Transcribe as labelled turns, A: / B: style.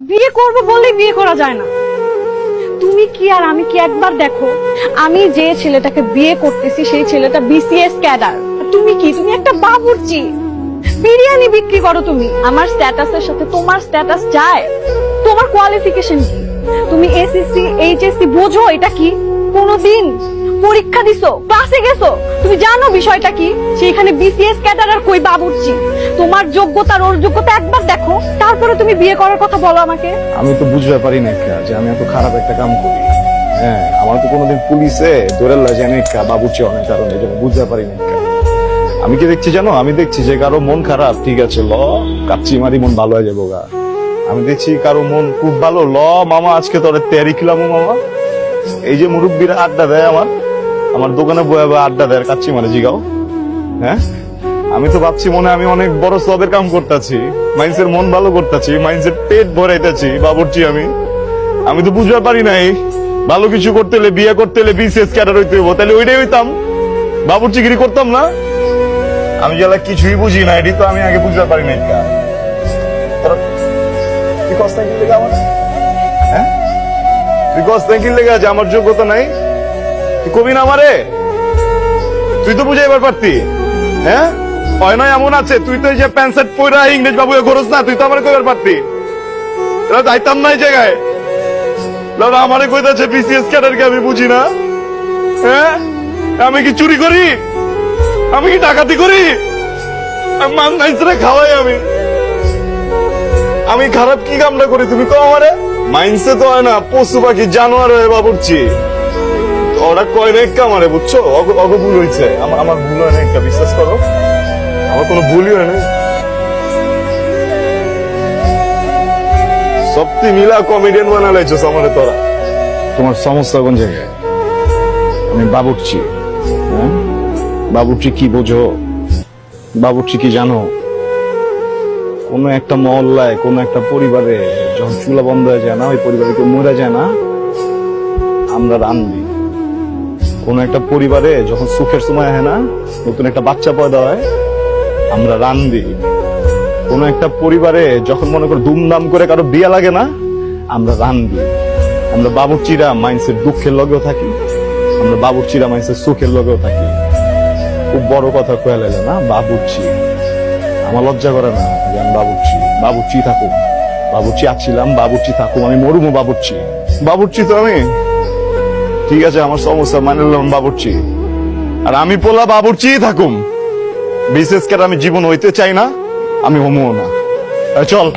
A: বিয়ে করব বললেই বিয়ে করা যায় না। তুমি কি আর আমি কি একবার দেখো, আমি যে ছেলেটাকে বিয়ে করতেছি সেই ছেলেটা বিসিএস ক্যাডার। তুমি কি? তুমি একটা বাবুর্চি। বিরিয়ানি বিক্রি করো তুমি। আমার স্ট্যাটাসের সাথে তোমার স্ট্যাটাস যায়। তোমার কোয়ালিফিকেশন কি? তুমি এসএসসি এইচএসসি বোঝো এটা কি? কোনোদিন পরীক্ষা দিছো ক্লাসে গেছো? তুমি জানো বিষয়টা কি? সেইখানে বিসিএস ক্যাডার কই বাবুর্চি? তোমার যোগ্যতা, ওর যোগ্যতা একবার দেখো, তারপরে তুমি বিয়ে করার কথা বলো আমাকে।
B: আমি তো বুঝতে পারি না যে আমি এত খারাপ একটা কাম করি। হ্যাঁ আমার তো কোনোদিন পুলিশে লাগে না একটা বাবুচি অনেক কারণে বুঝতে পারি না আমি কি দেখছি জানো? আমি দেখছি যে কারও মন খারাপ, ঠিক আছে, ল, কাচ্চি মারি মন ভালো হয়ে যাব গা আমি দেখছি কারও মন খুব ভালো, ল, মামা, আজকে তোরে তেয়ারি খিলামো, মামা। এই যে মুরব্বীরা আড্ডা দেয় আমার আমার দোকানে বয়ে বয়ে আড্ডা দেয় কাচ্ছি মানে জিগাও। হ্যাঁ? আমি তো ভাবছি মনে আমি অনেক বড় সবের কাম করতেছি মাইন্সের মন ভালো করতেছি মাইন্সের পেট ভরাইতেছি, বাবুর্চি আমি। আমি তো বুঝতে পারি নাই, ভালো কিছু করতে হলে, বিয়ে করতে হলে বিসিএস ক্যাডার হইতে হইব, তাহলে ওইটাই হইতাম। বাবুর্চিগিরি করতাম না? আমি যারা কিছুই বুঝি না এটি তো আমি আগে বুঝতে পারি। তোরা- তুই কষ্ট হ্যাঁ? তুই কষ্ট কি লেগে আছে, আমার যোগ্যতা নাই। কবি না আমারে? তুই তো বুঝাইবার পারতি। হ্যাঁ? হয় নয় এমন আছে, তুই তো এই যে প্যান্ট শার্ট পরা ইংরেজ বাবু খরচ না, তুই তো আমার কইবার পারতি। এরা যাইতাম না জায়গায়। দাদা আমারে কইতাছে বিসিএস ক্যাডারকে আমি বুঝি না। হ্যাঁ? আমি কি চুরি করি? আমি কি ডাকাতি করি? আমি মান খাওয়াই আমি। আমি খারাপ কি কামটা করি তুমি তো আমারে? মাইন্সে তো হয় না, পশু পাখি, জানোয়ার হয়ে বাবুরছি ওরা কয় না একটা আমারে বুঝছ? অগ ভুল হয়েছে আমার আমার ভুল হয় না একটা বিশ্বাস করো। আমার কোনো ভুলই হয় না সত্যি মিলা কমেডিয়ান বানালাইছো আমারে তোরা। তোমার সমস্যা কোন জায়গায়? আমি বাবুর্চি হ্যাঁ? বাবুর্চি কি বোঝো? বাবুর্চি কি জানো? কোন একটা মহল্লায়, কোন একটা পরিবারে যখন চুলা বন্ধ হয়ে যায় না, ওই পরিবারে কেউ মরে যায় না, আমরা রান্ধি কোন একটা পরিবারে যখন সুখের সময় হয় না, নতুন একটা বাচ্চা পয়দা হয়, আমরা রান্ধি কোন একটা পরিবারে যখন মনে করো দুমদাম করে কারও বিয়ে লাগে না, আমরা রান্ধি আমরা বাবুর্চিরা মাইন্সের দুঃখের লগেও থাকি, আমরা বাবুর্চিরা মাইন্সের সুখের লগেও থাকি। খুব বড় কথা কয়ে লাগে না বাবুর্চি আমার লজ্জা করে না যে আমি বাবুর্চি বাবুর্চি থাকুক। বাবুর্চি আছিলাম বাবুর্চি থাকুম আমি মরুমো বাবুর্চি। বাবুর্চি তো আমি। ঠিক আছে, আমার সমস্যা মানে নিলাম বাবুর্চি। আর আমি পোলা, বাবুর্চি থাকুম। বিশেষ করে আমি জীবন হইতে চাই না, আমি হমুও না। চল।